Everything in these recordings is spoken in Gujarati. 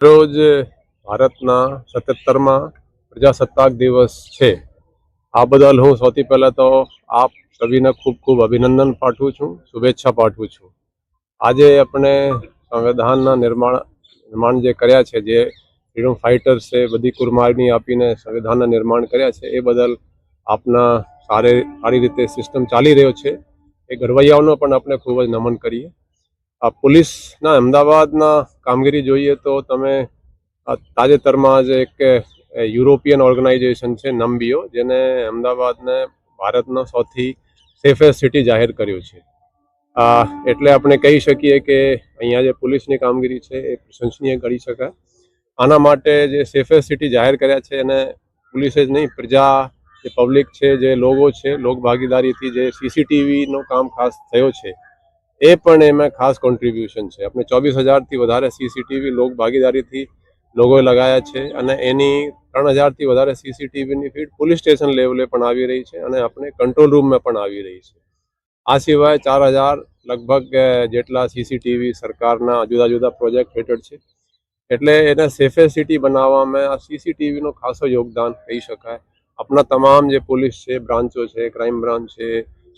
રોજ ભારતના સત્યોતરમાં પ્રજાસત્તાક દિવસ છે. આ બદલ હું સૌથી પહેલાં તો આપ સભીને ખૂબ ખૂબ અભિનંદન પાઠવું છું, શુભેચ્છા પાઠવું છું. આજે આપણે સંવિધાનના નિર્માણ નિર્માણ જે કર્યા છે, જે ફ્રીડમ ફાઇટર્સ બધી કુરમારણી આપીને સંવિધાનના નિર્માણ કર્યા છે, એ બદલ આપના સારી સારી રીતે સિસ્ટમ ચાલી રહ્યો છે. એ ઘડવૈયાઓનો પણ આપણે ખૂબ જ નમન કરીએ. આ પોલીસના અમદાવાદના કામગીરી જોઈએ તો તમે તાજેતરમાં જ એક યુરોપિયન ઓર્ગેનાઇઝેશન છે નમ્બીઓ જેને અમદાવાદને ભારતનો સૌથી સેફેસ્ટ સિટી જાહેર કર્યું છે. એટલે આપણે કહી શકીએ કે અહીંયા જે પોલીસની કામગીરી છે એ પ્રશંસનીય ગણી શકાય. આના માટે જે સેફેસ્ટ સિટી જાહેર કર્યા છે એને પોલીસે જ નહીં, પ્રજા, જે પબ્લિક છે, જે લોકો છે લોક ભાગીદારીથી જે સીસીટીવીનો કામ ખાસ થયો છે એ પણ એમાં ખાસ કોન્ટ્રીબ્યુશન છે. આપણે ચોવીસ હજારથી વધારે સીસીટીવી લોક ભાગીદારીથી લોકોએ લગાયા છે અને એની ત્રણ હજારથી વધારે સીસીટીવીની ફીડ પોલીસ સ્ટેશન લેવલે પણ આવી રહી છે અને આપણે કંટ્રોલ રૂમમાં પણ આવી રહી છે. આ સિવાય ચાર હજાર લગભગ જેટલા સીસીટીવી સરકારના જુદા જુદા પ્રોજેક્ટ હેઠળ છે. એટલે એને સેફે સિટી બનાવવામાં આ સીસીટીવીનો ખાસો યોગદાન કહી શકાય. આપણા તમામ જે પોલીસ છે, બ્રાન્ચો છે ક્રાઇમ બ્રાન્ચ છે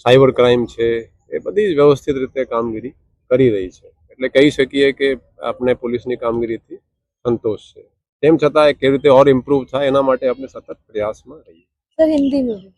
સાયબર ક્રાઇમ છે એ બધી જ વ્યવસ્થિત રીતે કામગીરી કરી રહી છે. એટલે કહી શકીએ કે આપણે પોલીસની કામગીરીથી સંતોષ છે. તેમ છતાં એ કેવી રીતે ઓર ઇમ્પ્રુવ થાય એના માટે આપણે સતત પ્રયાસમાં રહીએ. Sir Hindi movie